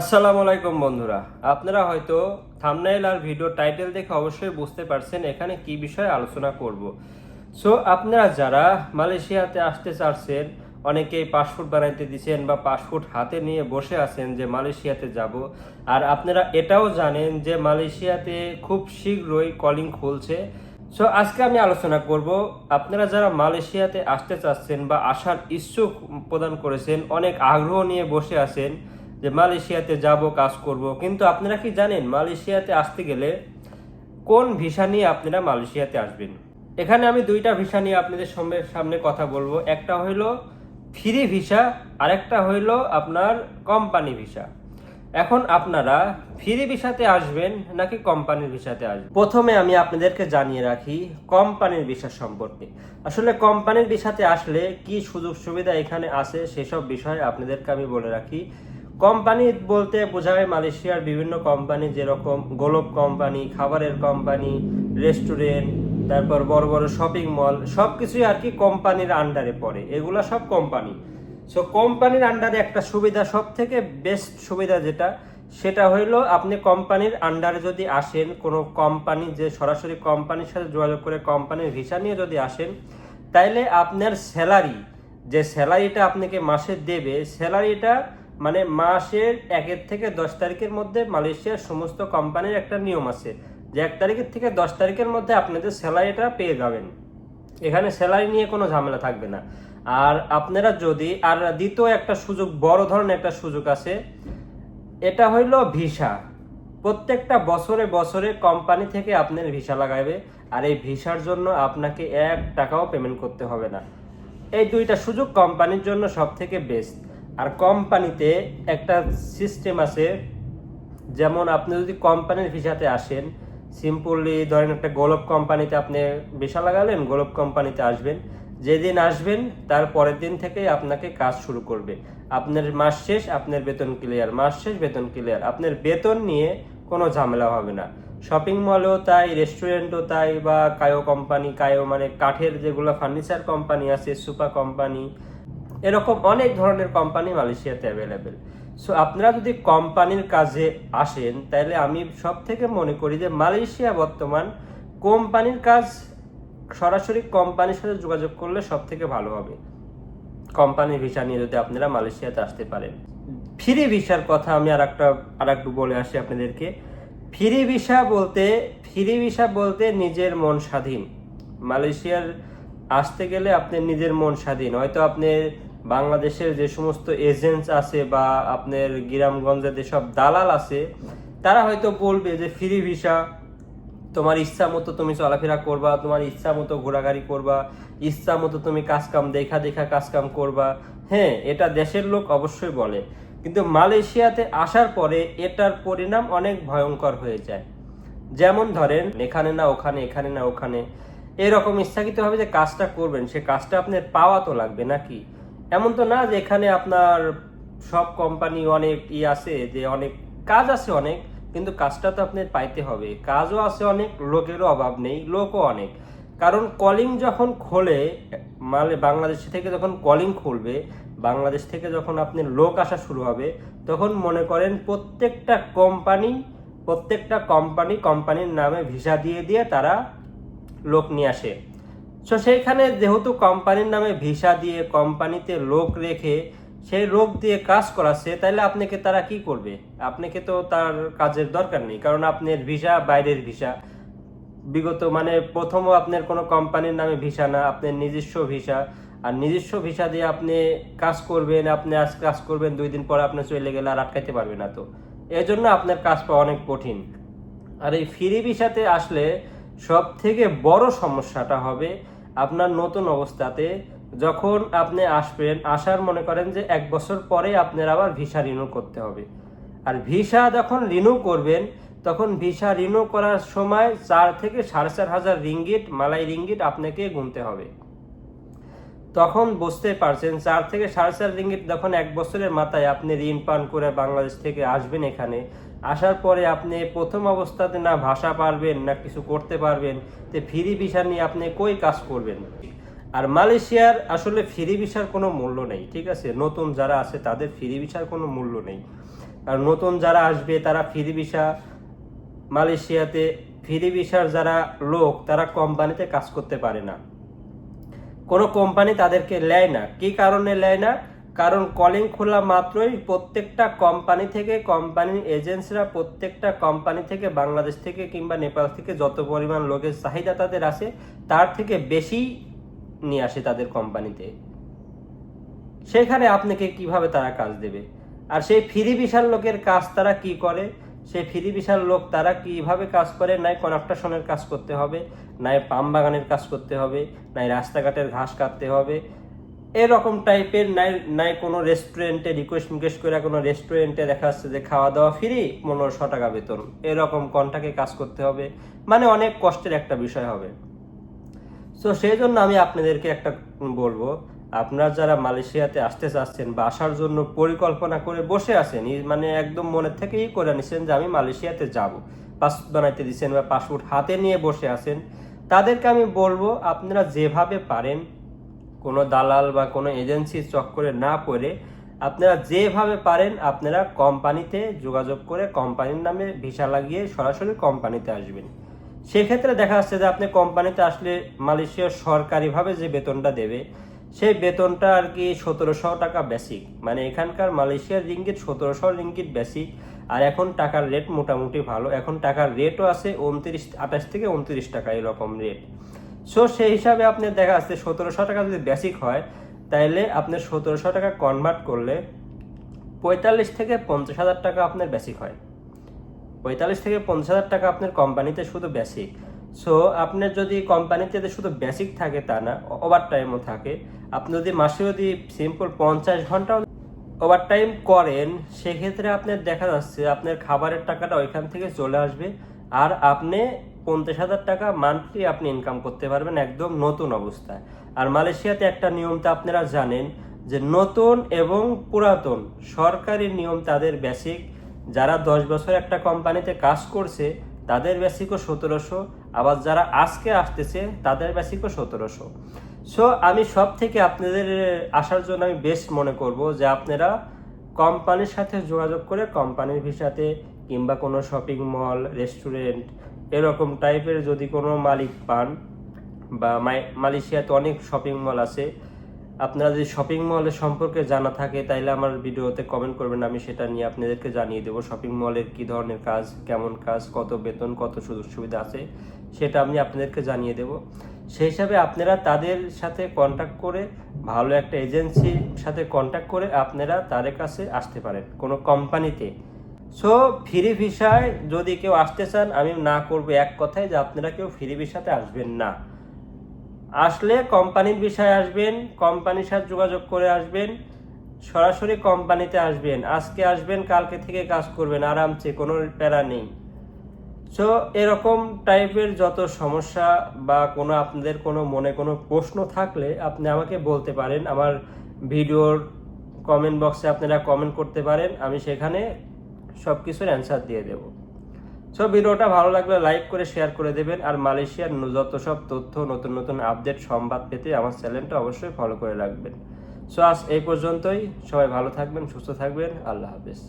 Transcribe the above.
আসসালামু আলাইকুম বন্ধুরা। আপনারা হয়তো থামনাইল আর ভিডিও টাইটেল দেখে অবশ্যই বুঝতে পারছেন এখানে কি বিষয়ে আলোচনা করব। সো আপনারা যারা মালয়েশিয়াতে আসতে চাচ্ছেন, অনেকেই পাসপোর্ট বানাইতে দিচ্ছেন বা পাসপোর্ট হাতে নিয়ে বসে আছেন যে মালয়েশিয়াতে যাব। আর আপনারা এটাও জানেন যে মালয়েশিয়াতে খুব শীঘ্রই কলিং খুলছে। সো আজকে আমি আলোচনা করব, আপনারা যারা মালয়েশিয়াতে আসতে চাচ্ছেন বা আসার ইচ্ছুক প্রদান করেছেন, অনেক আগ্রহ নিয়ে বসে আছেন যে মালয়েশিয়াতে যাব, কাজ করব। কিন্তু আপনারা কি জানেন, মালয়েশিয়াতে আসতে গেলে কোন ভিসা নিয়ে আপনারা মালয়েশিয়াতে আসবেন? এখানে আমি দুইটা ভিসা নিয়ে আপনাদের সামনে কথা বলব। একটা হইল ফ্রি ভিসা, আরেকটা হইল আপনার কোম্পানি ভিসা। এখন আপনারা ফ্রি ভিসাতে আসবেন নাকি কোম্পানির ভিসাতে আসবেন? প্রথমে আমি আপনাদেরকে জানিয়ে রাখি কোম্পানির ভিসা সম্পর্কে। আসলে কোম্পানির ভিসাতে আসলে কি সুযোগ সুবিধা এখানে আছে সেসব বিষয় আপনাদেরকে আমি বলে রাখি। কোম্পানি বলতে বোঝায় মালয়েশিয়ার বিভিন্ন কোম্পানি, যেরকম গোলক কোম্পানি, খাবারের কোম্পানি, রেস্টুরেন্ট, তারপর বড় বড় শপিং মল সব কিছুই আর কি কোম্পানির আন্ডারে পড়ে। এগুলো সব কোম্পানি। সো কোম্পানির আন্ডারে একটা সুবিধা সব থেকে বেস্ট সুবিধা যেটা, সেটা হইল আপনি কোম্পানির আন্ডারে যদি আসেন, কোনো কোম্পানি যে সরাসরি কোম্পানির সাথে যোগাযোগ করে কোম্পানির ভিসা নিয়ে যদি আসেন, তাইলে আপনার স্যালারি, যে স্যালারিটা আপনাকে মাসে দেবে, স্যালারিটা মানে মাসের একের থেকে দশ তারিখের মধ্যে মালয়েশিয়ার সমস্ত কোম্পানির একটা নিয়ম আছে যে এক তারিখের থেকে দশ তারিখের মধ্যে আপনাদের স্যালারিটা পেয়ে যাবেন। এখানে স্যালারি নিয়ে কোনো ঝামেলা থাকবে না। আর আপনারা যদি, আর দ্বিতীয় একটা সুযোগ, বড় ধরনের একটা সুযোগ আছে, এটা হইল ভিসা। প্রত্যেকটা বছরে বছরে কোম্পানি থেকে আপনার ভিসা লাগাবে আর এই ভিসার জন্য আপনাকে এক টাকাও পেমেন্ট করতে হবে না। এই দুইটা সুযোগ কোম্পানির জন্য সব থেকে বেস্ট আর কোম্পানিতে একটা সিস্টেম আছে, যেমন আপনি যদি কোম্পানির ভিসাতে আসেন সিম্পলি ধরেন একটা গোলপ কোম্পানিতে আপনি ভিসা লাগালেন গোলপ কোম্পানিতে আসবেন। যেদিন আসবেন, তার পরের দিন থেকে আপনাকে কাজ শুরু করবে। আপনার মাস শেষ, আপনার বেতন ক্লিয়ার মাস শেষ, বেতন ক্লিয়ার আপনার বেতন নিয়ে কোনো ঝামেলা হবে না। শপিং মলেও তাই রেস্টুরেন্টও তাই, বা কায়ো কোম্পানি কায়ো মানে কাঠের যেগুলো ফার্নিচার কোম্পানি আছে সুপা কোম্পানি এরকম অনেক ধরনের কোম্পানি মালয়েশিয়াতে অ্যাভেলেবেল সো আপনারা যদি কোম্পানির কাজে আসেন, তাহলে আমি সব থেকে মনে করি যে মালয়েশিয়া বর্তমান কোম্পানির কাজ সরাসরি কোম্পানির সাথে যোগাযোগ করলে সব থেকে ভালো হবে। কোম্পানির ভিসা নিয়ে যদি আপনারা মালয়েশিয়াতে আসতে পারেন। ফ্রি ভিসার কথা আমি আর একটা আর একটু বলে আসি আপনাদেরকে। ফ্রি ভিসা বলতে, ফ্রি ভিসা বলতে নিজের মন স্বাধীন। মালয়েশিয়ার আসতে গেলে আপনি নিজের মন স্বাধীন। হয়তো আপনি বাংলাদেশের যে সমস্ত এজেন্টস আছে বা আপনার গ্রামগঞ্জে যেসব দালাল আছে, তারা হয়তো বলবে যে ফ্রি ভিসা তোমার ইচ্ছা মতো তুমি চলাফেরা করবা, তোমার ইচ্ছা মতো ঘোরাঘুরি করবা, ইচ্ছা মতো তুমি কাজ কাম দেখা দেখা কাজ কাম করবা। হ্যাঁ এটা দেশের লোক অবশ্যই বলে। কিন্তু মালয়েশিয়াতে আসার পরে এটার পরিণাম অনেক ভয়ঙ্কর হয়ে যায়। যেমন ধরেন, এখানে না, ওখানে, এখানে না, ওখানে। এরকম ইচ্ছাকৃত হবে যে কাজটা করবেন, সে কাজটা আপনার পাওয়া তো লাগবে নাকি? এমন তো না যে এখানে আপনার সব কোম্পানি অনেক ই আছে, যে অনেক কাজ আছে অনেক, কিন্তু কাজটা তো আপনার পাইতে হবে। কাজও আছে অনেক, লোকেরও অভাব নেই, লোকও অনেক। কারণ কলিং যখন খোলে মানে বাংলাদেশ থেকে যখন কলিং খুলবে, বাংলাদেশ থেকে যখন আপনি লোক আসা শুরু হবে, তখন মনে করেন প্রত্যেকটা কোম্পানি প্রত্যেকটা কোম্পানি কোম্পানির নামে ভিসা দিয়ে দিয়ে তারা লোক নিয়ে আসে। সো সেইখানে যেহেতু কোম্পানির নামে ভিসা দিয়ে কোম্পানিতে লোক রেখে সেই লোক দিয়ে কাজ করাচ্ছে তাহলে আপনাকে তারা কি করবে? আপনাকে তো তার কাজের দরকার নেই, কারণ আপনার ভিসা বাইরের ভিসা বিগত মানে প্রথমও আপনার কোনো কোম্পানির নামে ভিসা না, আপনার নিজস্ব ভিসা আর নিজস্ব ভিসা দিয়ে আপনি কাজ করবেন, আপনি আজ কাজ করবেন, দুই দিন পরে আপনি চলে গেলে আর আটকাইতে পারবে না তো। এই জন্য আপনার কাজ পাওয়া অনেক কঠিন। আর এই ফ্রি ভিসাতে আসলে সব থেকে বড় সমস্যাটা হবে আপনার নতুন অবস্থাতে যখন আপনি আসবেন, আসার মনে করেন যে এক বছর পরে আপনার আবার ভিসা রিনিউ করতে হবে। আর ভিসা যখন রিনিউ করবেন, তখন ভিসা রিনিউ করার সময় চার থেকে সাড়ে চার হাজার রিঙ্গিট মালাই রিঙ্গিট আপনাকে গুনতে হবে। তখন বুঝতে পারছেন, চার থেকে সাড়ে চার রিঙ্গিট যখন এক বছরের মাথায় আপনি ঋণ পান করে বাংলাদেশ থেকে আসবেন এখানে আসার পরে আপনি প্রথম অবস্থাতে না ভাষা পারবেন, না কিছু করতে পারবেন, তো ফ্রি ভিসা নিয়ে আপনি কই কাজ করবেন? আর মালয়েশিয়ার আসলে ফ্রি ভিসার কোনো মূল্য নেই, ঠিক আছে? নতুন যারা আছে তাদের ফ্রি ভিসার কোনো মূল্য নেই। আর নতুন যারা আসবে তারা ফ্রি ভিসা, মালয়েশিয়াতে ফ্রি ভিসার যারা লোক তারা কোম্পানিতে কাজ করতে পারে না। কোনো কোম্পানি তাদেরকে নেয় না। কি কারণে নেয় না? কারণ কলিং খোলা মাত্রই প্রত্যেকটা কোম্পানি থেকে কোম্পানির এজেন্সিরা প্রত্যেকটা কোম্পানি থেকে বাংলাদেশ থেকে কিংবা নেপাল থেকে যত পরিমাণ লোকের চাহিদা তাদের আসে তার থেকে বেশি নিয়ে আসে তাদের কোম্পানিতে সেখানে আপনাকে কীভাবে তারা কাজ দেবে? আর সেই ফ্রি বিশাল লোকের কাজ তারা কি করে? সেই ফ্রি বিশাল লোক তারা কীভাবে কাজ করে? নাই কনস্ট্রাকশনের কাজ করতে হবে, নাই পাম বাগানের কাজ করতে হবে, নাই রাস্তাঘাটের ঘাস কাটতে হবে এরকম টাইপের নাই নাই কোনো রেস্টুরেন্টে রিকোয়েস্ট মিকোয়েস্ট করে কোনো রেস্টুরেন্টে দেখা যাচ্ছে যে খাওয়া দাওয়া ফ্রি পনেরোশো টাকা বেতন। এরকম কন্টাকে কাজ করতে হবে। মানে অনেক কষ্টের একটা বিষয় হবে। সো সেই জন্য আমি আপনাদেরকে একটা বলব, আপনারা যারা মালয়েশিয়াতে আসতে চাচ্ছেন বা আসার জন্য পরিকল্পনা করে বসে আছেন মানে একদম মনের থেকেই করে নিছেন যে আমি মালয়েশিয়াতে যাব। পাসপোর্ট বানাইতে দিচ্ছেন বা পাসপোর্ট হাতে নিয়ে বসে আছেন, তাদেরকে আমি বলব, আপনারা যেভাবে পারেন কোনো দালাল বা কোনো এজেন্সির চক্করে না পড়ে আপনারা যেভাবে পারেন আপনারা কোম্পানিতে যোগাযোগ করে কোম্পানির নামে ভিসা লাগিয়ে সরাসরি কোম্পানিতে আসবেন। সেক্ষেত্রে দেখা যাচ্ছে যে আপনি কোম্পানিতে আসলে মালয়েশিয়ার সরকারিভাবে যে বেতনটা দেবে, সেই বেতনটা আর কি সতেরোশো টাকা বেসিক মানে এখানকার মালয়েশিয়ার রিঙ্গিত সতেরোশো রিঙ্গিত বেসিক আর এখন টাকার রেট মোটামুটি ভালো। এখন টাকার রেটও আছে উনত্রিশ, আঠাশ থেকে উনত্রিশ টাকা এরকম রেট সো সেই হিসাবে আপনি দেখা যাচ্ছে সতেরোশো টাকা যদি বেসিক হয়, তাইলে আপনি সতেরোশো টাকা কনভার্ট করলে পঁয়তাল্লিশ থেকে পঞ্চাশ হাজার টাকা আপনার বেসিক হয়। পঁয়তাল্লিশ থেকে পঞ্চাশ হাজার টাকা আপনার কোম্পানিতে শুধু বেসিক সো আপনার যদি কোম্পানিতে শুধু বেসিক থাকে তা না ওভার টাইমও থাকে। আপনি যদি মাসে যদি সিম্পল পঞ্চাশ ঘন্টাও ওভার টাইম করেন, সেক্ষেত্রে আপনার দেখা যাচ্ছে আপনার খাবারের টাকাটা ওইখান থেকে চলে আসবে। আর আপনি পঞ্চাশ হাজার টাকা মান্থলি আপনি ইনকাম করতে পারবেন একদম নতুন অবস্থায়। আর মালয়েশিয়াতে একটা নিয়মটা আপনারা জানেন যে নতুন এবং পুরাতন সরকারি নিয়ম তাদের বেসিক যারা দশ বছর একটা কোম্পানিতে কাজ করছে, তাদের বেসিকও সতেরোশো। আবার যারা আজকে আসতেছে, তাদের বেসিকও সতেরোশো। সো আমি সব থেকে আপনাদের আসার জন্য আমি বেস্ট মনে করব যে আপনারা কোম্পানির সাথে যোগাযোগ করে কোম্পানির ভিসাতে কিংবা কোনো শপিং মল রেস্টুরেন্ট এরকম টাইপের যদি কোনো মালিক পান, বা মালয়েশিয়াতে অনেক শপিং মল আছে, আপনারা যদি শপিং মলের সম্পর্কে জানা থাকে, তাইলে আমার ভিডিওতে কমেন্ট করবেন, আমি সেটা নিয়ে আপনাদেরকে জানিয়ে দেবো শপিং মলের কি ধরনের কাজ, কেমন কাজ, কত বেতন, কত সুযোগ সুবিধা আছে, সেটা আমি আপনাদেরকে জানিয়ে দেব। সেই হিসাবে আপনারা তাদের সাথে কন্ট্যাক্ট করে, ভালো একটা এজেন্সির সাথে কন্ট্যাক্ট করে আপনারা তাদের কাছে আসতে পারেন। কোনো কোম্পানিতে সো ফ্রি ভিসায় যদি কেউ আসতে চান, আমি না করব এক কথায় যে আপনারা কেউ ফ্রি ভিসাতে আসবেন না। আসলে কোম্পানির বিষয়ে আসবেন, কোম্পানির সাথে যোগাযোগ করে আসবেন, সরাসরি কোম্পানিতে আসবেন, আজকে আসবেন, কালকে থেকে কাজ করবেন, আরামসে, কোনো প্যারা নেই। সো এরকম টাইপের যত সমস্যা বা কোনো আপনাদের কোনো মনে কোনো প্রশ্ন থাকলে আপনি আমাকে বলতে পারেন। আমার ভিডিওর কমেন্ট বক্সে আপনারা কমেন্ট করতে পারেন। আমি সেখানে সব কিছুর অ্যান্সার দিয়ে দেব। সো ভিডিওটা ভালো লাগলে লাইক করে শেয়ার করে দেবেন আর মালয়েশিয়ার যত সব তথ্য, নতুন নতুন আপডেট সংবাদ পেতে আমার চ্যানেলটা অবশ্যই ফলো করে রাখবেন। সো আজ এই পর্যন্তই। সবাই ভালো থাকবেন, সুস্থ থাকবেন। আল্লাহ হাফেজ।